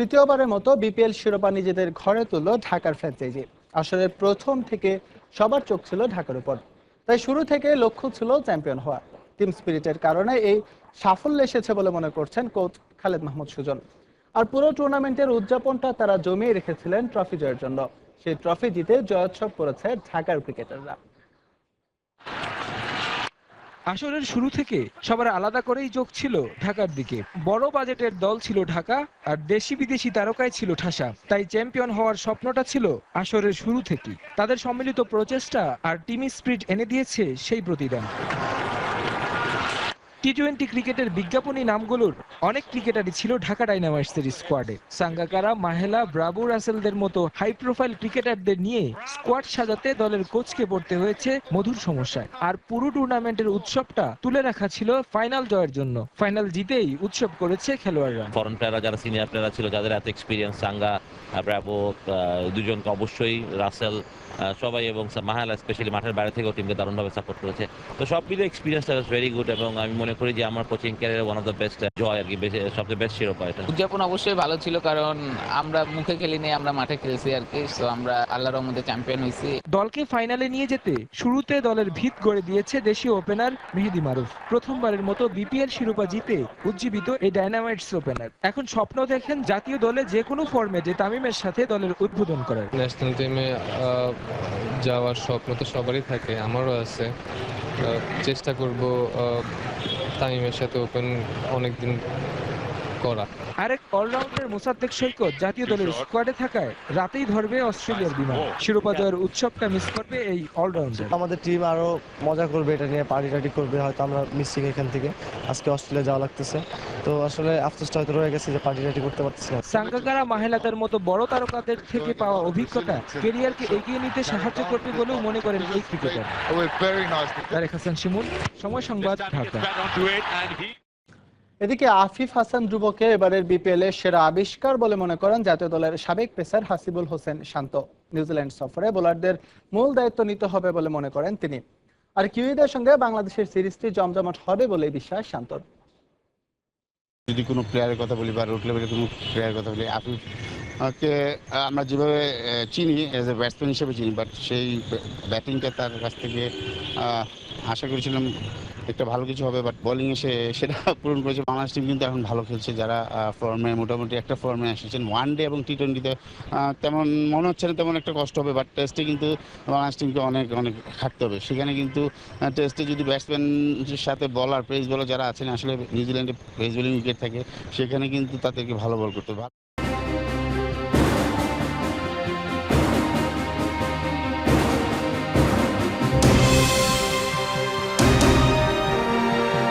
তৃতীয়বারের মতো বিপিএল শিরোপা নিজেদের ঘরে তুলল ঢাকার ফ্র্যাঞ্চাইজি। আসলে প্রথম থেকে সবার চোখ ছিল ঢাকার উপর। তাই শুরু থেকে লক্ষ্য ছিল চ্যাম্পিয়ন হওয়া। টিম স্পিরিটের কারণে এই সাফল্য এসেছে বলে মনে করছেন কোচ খালেদ মাহমুদ সুজন। আর পুরো টুর্নামেন্টের উদযাপনটা তারা জমিয়ে রেখেছিলেন ট্রফি জয়ের জন্য। সেই ট্রফি জিতে জয়োৎসব করেছে ঢাকার ক্রিকেটাররা। আসরের শুরু থেকে সবার আলাদা করেই যোগ ছিল ঢাকার দিকে। বড় বাজেটের দল ছিল ঢাকা আর দেশি বিদেশি তারকায় ছিল ঠাসা। তাই চ্যাম্পিয়ন হওয়ার স্বপ্নটা ছিল আসরের শুরু থেকেই। তাদের সম্মিলিত প্রচেষ্টা আর টিম স্পিরিট এনে দিয়েছে সেই প্রতিদান। টি টোয়েন্টি ক্রিকেটের বিজ্ঞাপনী নামগুলোর অনেক ক্রিকেটারই ছিল ঢাকা ডাইনামাইটসের স্কোয়াডে সাঙ্গাকারা, মাহেলা ব্রাভো রাসেলদের মতো হাই প্রোফাইল ক্রিকেটারদের নিয়ে স্কোয়াড সাজাতে দলের কোচকে পড়তে হয়েছে মধুর সমস্যায়। আর পুরো টুর্নামেন্টের উৎসবটা তুলে রাখা ছিল ফাইনাল জয়ের জন্য। ফাইনাল জিতেই উৎসব করেছে খেলোয়াড়রা। ফরেন প্লেয়াররা যারা সিনিয়র প্লেয়াররা ছিল, যাদের এত এক্সপিরিয়েন্স সাঙ্গা ব্রাভো দুজনকে অবশ্যই রাসেল সবাই এবং মাহেলা স্পেশালি মাঠের বাইরে থেকেও টিমকে দারুণভাবে সাপোর্ট করেছে। তো সব মিলে এক্সপিরিয়েন্সটা ভেরি গুড এবং আমি মনে করি যে আমার coaching career one of the best জয় আর কি সবচেয়ে বেস্ট শিরোপা এটা। উদযাপন অবশ্যই ভালো ছিল কারণ আমরা মুখে খেলিনি আমরা মাঠে খেলছি আর কি তো আমরা আল্লাহর রহমতে চ্যাম্পিয়ন হয়েছি। দলকে ফাইনালে নিয়ে যেতে শুরুতে দলের ভিত গড়ে দিয়েছে দেশীয় ওপেনার মেহেদি মারুফ। প্রথমবারের মতো বিপিএল শিরোপা জিতে উজ্জীবিত এই ডায়নামাইটস ওপেনার এখন স্বপ্ন দেখেন জাতীয় দলে যে কোনো ফর্মেটে তামিমের সাথে দলের উদ্বোধন করার। ন্যাশনাল টিমে যাওয়ার স্বপ্ন তো সবারই থাকে আমারও আছে। আহ, চেষ্টা করব আহ, তামিমের সাথে ওপেন অনেকদিন করা। আরেক অলরাউন্ডার মোসাদ্দেক সৈকত জাতীয় দলের স্কোয়াডে থাকায় রাতেই ধরবে অস্ট্রেলিয়ার বিমান। শিরোপা জয়ের উৎসবটা মিস করবে এই অলরাউন্ডার আমাদের টিম আরও মজা করবে এটা নিয়ে পার্টি টার্টি করবে হয়তো আমরা মিসিং এখান থেকে। আজকে অস্ট্রেলিয়া যাওয়া লাগতেছে। তো আসলে আফসোসটা হয়তো রয়ে গেছে যে পার্টি টার্টি করতে পারতেছি না। সাঙ্গাকারা মাহেলাদের মতো বড় তারকাদের থেকে পাওয়া অভিজ্ঞতা কেরিয়ারকে এগিয়ে নিতে সাহায্য করবে বলেও মনে করেন এই ক্রিকেটার। তারেক হাসান শিমুল সময় সংবাদ ঢাকা। এদিকে আফিফ হাসান ধ্রুবকে এবারের বিপিএল এর সেরা আবিষ্কার বলে মনে করেন জাতীয় দলের সাবেক pacer Hasibul Hossain Shanto. New Zealand সফরে বোলারদের মূল দায়িত্ব নিতে হবে বলে মনে করেন তিনি। আর কিউইদের সঙ্গে বাংলাদেশের সিরিজটি জমজমাট হবে বলে বিশ্বাস শান্তর। যদি কোনো প্লেয়ারের কথা বলি বা রোড লেভেলের কোনো প্লেয়ারের কথা বলি, আফিফ কে আমরা যেভাবে চিনি এজ এ ব্যাটসম্যান হিসেবে চিনি বাট সেই ব্যাটিংটা তার কাছ থেকে আশা করেছিলাম একটা ভালো কিছু হবে বাট বোলিংয়ে সে, সেটা পূরণ করেছে। বাংলাদেশ টিম কিন্তু এখন ভালো খেলছে, যারা ফর্মে মোটামুটি একটা ফর্মে এসেছেন। ওয়ান ডে এবং টি টোয়েন্টিতে তেমন, মনে হচ্ছে না তেমন একটা কষ্ট হবে বাট টেস্টে কিন্তু বাংলাদেশ টিমকে অনেক অনেক খাটতে হবে। সেখানে কিন্তু টেস্টে যদি ব্যাটসম্যানের সাথে বলার পেস বলার যারা আছেন, আসলে নিউজিল্যান্ডে পেস বোলিং উইকেট থাকে, সেখানে কিন্তু তাদেরকে ভালো বল করতে হবে।